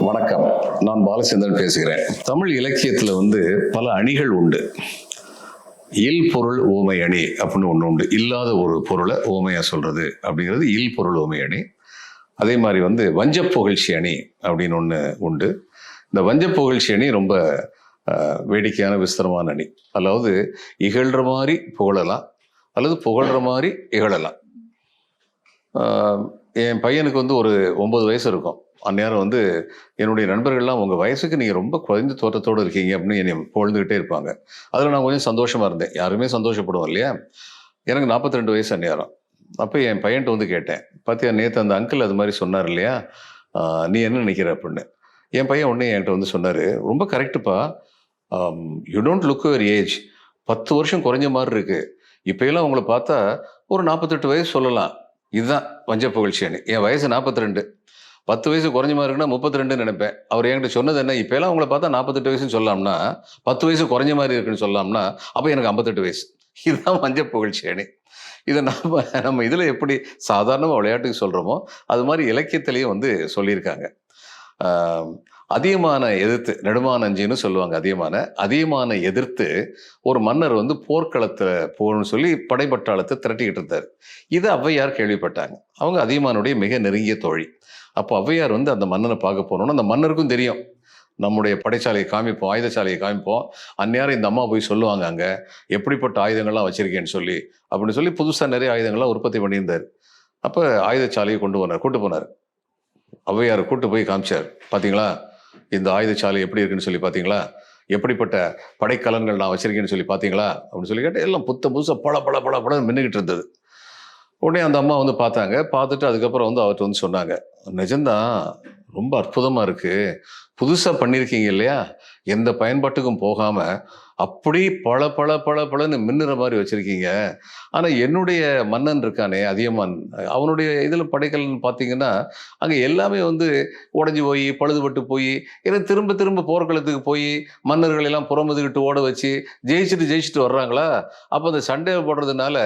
வணக்கம். நான் பாலச்சந்திரன் பேசுகிறேன். தமிழ் இலக்கியத்தில் வந்து பல அணிகள் உண்டு. இல் பொருள் ஓமை அணி அப்படின்னு ஒன்று உண்டு. இல்லாத ஒரு பொருளை ஓமையாக சொல்கிறது அப்படிங்கிறது இல் பொருள் ஓமை அணி. அதே மாதிரி வந்து வஞ்சப் புகழ்ச்சி அணி அப்படின்னு ஒன்று உண்டு. இந்த வஞ்ச புகழ்ச்சி அணி ரொம்ப வேடிக்கையான விஸ்தரமான அணி. அதாவது இகழ்கிற மாதிரி புகழலாம் அல்லது புகழ்கிற மாதிரி இகழலாம். என் பையனுக்கு வந்து ஒரு ஒன்பது வயசு இருக்கும். அந்நேரம் வந்து என்னுடைய நண்பர்கள்லாம் உங்கள் வயசுக்கு நீங்கள் ரொம்ப குறைந்த தோற்றத்தோடு இருக்கீங்க அப்படின்னு என்னை புகழ்ந்துக்கிட்டே இருப்பாங்க. அதில் நான் கொஞ்சம் சந்தோஷமாக இருந்தேன். யாருமே சந்தோஷப்படுவோம் இல்லையா? எனக்கு 42 ரெண்டு வயசு அந்நேரம். அப்போ என் பையன்ட்டு வந்து கேட்டேன் பார்த்தியா நேற்று அந்த அங்கிள் அது மாதிரி சொன்னார் இல்லையா? நீ என்ன நினைக்கிற? அப்படின்னு. என் பையன் உடனே என்கிட்ட வந்து சொன்னார் ரொம்ப கரெக்டுப்பா you don't look your age பத்து வருஷம் குறைஞ்ச மாதிரி இருக்குது இப்போயெல்லாம் உங்களை பார்த்தா ஒரு நாற்பத்தெட்டு வயசு சொல்லலாம். இதுதான் வஞ்ச புகழ்ச்சி என் வயசு 42 ரெண்டு பத்து வயசு குறைஞ்ச மாதிரி இருக்குன்னா முப்பத்தி ரெண்டுன்னு நினைப்பேன். அவர் என்கிட்ட சொன்னது என்ன? இப்போ எல்லாம் உங்களை பார்த்தா நாற்பத்தெட்டு வயசுன்னு சொல்லலாம்னா பத்து வயசு குறைஞ்ச மாதிரி இருக்குன்னு சொல்லலாம்னா அப்போ எனக்கு ஐம்பத்தெட்டு வயசு. இதுதான் மஞ்ச புகழ்ச்சி அணி. இதை நம்ம நம்ம இதில் எப்படி சாதாரணமாக விளையாட்டுக்கு சொல்கிறோமோ அது மாதிரி இலக்கியத்திலையும் வந்து சொல்லியிருக்காங்க. அதிகமான அதியமான எதிர்த்து நெடுமானஞ்சின்னு சொல்லுவாங்க அதியமான. அதியமான எதிர்த்து ஒரு மன்னர் வந்து போர்க்களத்தில் போகணும்னு சொல்லி படைப்பட்டாளத்தை திரட்டிக்கிட்டு இருந்தார். இதை ஔவையார் கேள்விப்பட்டாங்க. அவங்க அதியமானுடைய மிக நெருங்கிய தோழி. அப்போ ஔவையார் வந்து அந்த மன்னனை பார்க்க போனோம்னு அந்த மன்னருக்கும் தெரியும். நம்முடைய படைச்சாலையை காமிப்போம் ஆயுதசாலையை காமிப்போம். அந்நேரம் இந்த அம்மா போய் சொல்லுவாங்க அங்கே எப்படிப்பட்ட ஆயுதங்கள்லாம் வச்சுருக்கேன்னு சொல்லி அப்படின்னு சொல்லி புதுசாக நிறைய ஆயுதங்கள்லாம் உற்பத்தி பண்ணியிருந்தார். அப்போ ஆயுதசாலையை கொண்டு போனார் கூட்டு போனார். ஔவையார் கூட்டு போய் காமிச்சார். பார்த்தீங்களா இந்த ஆயுதசாலை எப்படி இருக்குன்னு சொல்லி பார்த்தீங்களா எப்படிப்பட்ட படைக்கலன்கள் நான் வச்சிருக்கேன்னு சொல்லி பார்த்தீங்களா அப்படின்னு சொல்லி கேட்டு எல்லாம் புத்த புதுசாக பல பல பல பல மின்னுக்கிட்டு இருந்தது. உடனே அந்த அம்மா வந்து பார்த்தாங்க. பார்த்துட்டு அதுக்கப்புறம் வந்து அவர்கிட்ட வந்து சொன்னாங்க. நிஜம்தான் ரொம்ப அற்புதமாக இருக்கு. புதுசாக பண்ணியிருக்கீங்க இல்லையா? எந்த பயன்பாட்டுக்கும் போகாமல் அப்படி பல பல பல பலன்னு மின்னுற மாதிரி வச்சுருக்கீங்க. ஆனால் என்னுடைய மன்னன் இருக்கானே அதியமான் அவனுடைய இதில் படைக்கல்னு பார்த்தீங்கன்னா அங்கே எல்லாமே வந்து உடஞ்சி போய் பழுதுபட்டு போய் இதை திரும்ப திரும்ப போர்க்களத்துக்கு போய் மன்னர்கள் எல்லாம் புறமுதுகிட்டு ஓட வச்சு ஜெயிச்சுட்டு ஜெயிச்சுட்டு வர்றாங்களா? அப்போ அந்த சண்டை போடுறதுனால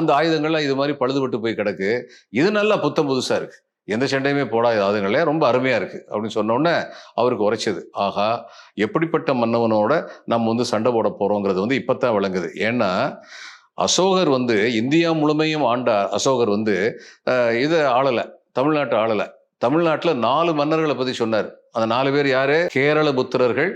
அந்த ஆயுதங்கள்லாம் இது மாதிரி பழுதுபட்டு போய் கிடக்கு. இது நல்லா புத்தம் புதுசாக இருக்குது எந்த சண்டையுமே போடாத ஆயுதங்களே ரொம்ப அருமையாக இருக்குது அப்படின்னு சொன்னோடனே அவருக்கு உரைச்சது. ஆகா எப்படிப்பட்ட மன்னவனோட நம்ம வந்து சண்டை போட போகிறோங்கிறது வந்து இப்பதான் விளங்குது. ஏன்னா அசோகர் வந்து இந்தியா முழுமையும் ஆண்ட அசோகர் வந்து இதை ஆளலை தமிழ்நாட்டை ஆளலை. தமிழ்நாட்டில் நாலு மன்னர்களை பற்றி சொன்னார். அந்த நாலு பேர் யார்? கேரள புத்திரர்கள்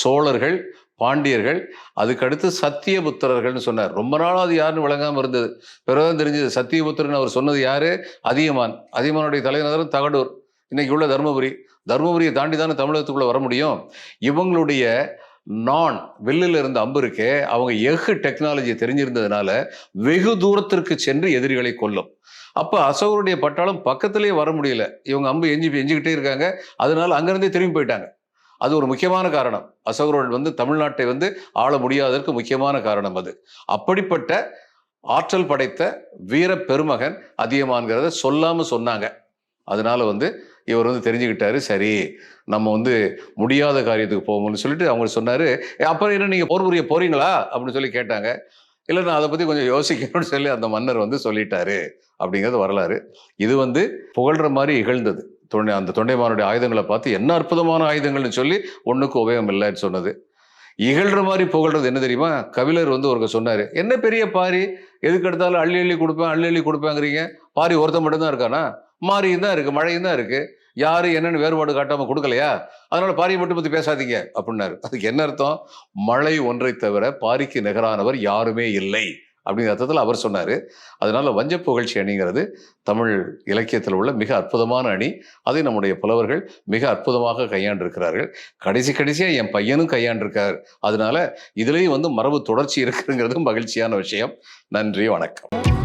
சோழர்கள் பாண்டியர்கள் அதுக்கடுத்து சத்தியபுத்திரர்கள்னு சொன்னார். ரொம்ப நாளும் அது யாருன்னு விளங்காமல் இருந்தது. பிறகுதான் தெரிஞ்சது சத்தியபுத்திரன் அவர் சொன்னது யாரு? அதியமான். அதியமானுடைய தலைநகரம் தகடூர். இன்னைக்கு உள்ள தருமபுரி. தருமபுரியை தாண்டி தானே தமிழகத்துக்குள்ளே வர முடியும்? இவங்களுடைய நான் வில்லில் இருந்த அம்பு இருக்கே அவங்க எஃகு டெக்னாலஜி தெரிஞ்சிருந்ததுனால வெகு தூரத்திற்கு சென்று எதிரிகளை கொல்லும். அப்போ அசோகருடைய பட்டாளம் பக்கத்திலே வர முடியல. இவங்க அம்பு எஞ்சி எஞ்சிக்கிட்டே இருக்காங்க. அதனால அங்கேருந்தே திரும்பி போயிட்டாங்க. அது ஒரு முக்கியமான காரணம். அசோகர்கள் வந்து தமிழ்நாட்டை வந்து ஆள முடியாததற்கு முக்கியமான காரணம் அது. அப்படிப்பட்ட ஆற்றல் படைத்த வீர பெருமகன் அதியமான்கிறத சொல்லாமல் சொன்னாங்க. அதனால வந்து இவர் வந்து தெரிஞ்சுக்கிட்டாரு சரி நம்ம வந்து முடியாத காரியத்துக்கு போவோம்னு சொல்லிட்டு அவங்க சொன்னாரு. அப்புறம் என்ன நீங்க போர் புரிய போறீங்களா? அப்படின்னு சொல்லி கேட்டாங்க. இல்லை நான் அதை பற்றி கொஞ்சம் யோசிக்கணும்னு சொல்லி அந்த மன்னர் வந்து சொல்லிட்டாரு அப்படிங்கிறது வரலாறு. இது வந்து புகழ்கிற மாதிரி இகழ்ந்தது. தொண்டை அந்த தொண்டைமானுடைய ஆயுதங்களை பார்த்து என்ன அற்புதமான ஆயுதங்கள்னு சொல்லி ஒன்றுக்கு உபயோகம் இல்லைன்னு சொன்னது. இகழ்ற மாதிரி புகழ்றது என்ன தெரியுமா? கவிழர் வந்து ஒருக்க சொன்னார் என்ன பெரிய பாரி? எதுக்கு எடுத்தாலும் அள்ளி அள்ளி கொடுப்பேன் அள்ளி அள்ளி கொடுப்பேங்கிறீங்க? பாரி ஒருத்தன் மட்டும்தான் இருக்கானா? மாறியும் தான் இருக்குது மழையும் தான் இருக்குது யாரும் என்னென்னு வேறுபாடு காட்டாமல் கொடுக்கலையா? அதனால் பாரியை மட்டும் பற்றி பேசாதீங்க அப்படின்னாரு. அதுக்கு என்ன அர்த்தம்? மழை ஒன்றை தவிர பாரிக்கு நிகரானவர் யாருமே இல்லை. அப்படிங்கிற அர்த்தத்தில் அவர் சொன்னார். அதனால் வஞ்ச புகழ்ச்சி அணிங்கிறது தமிழ் இலக்கியத்தில் உள்ள மிக அற்புதமான அணி. அதை நம்முடைய புலவர்கள் மிக அற்புதமாக கையாண்டிருக்கிறார்கள். கடைசி கடைசியாக என் பையனும் கையாண்டிருக்கார். அதனால இதுலேயும் வந்து மரபு தொடர்ச்சி இருக்குங்கிறது மகிழ்ச்சியான விஷயம். நன்றி வணக்கம்.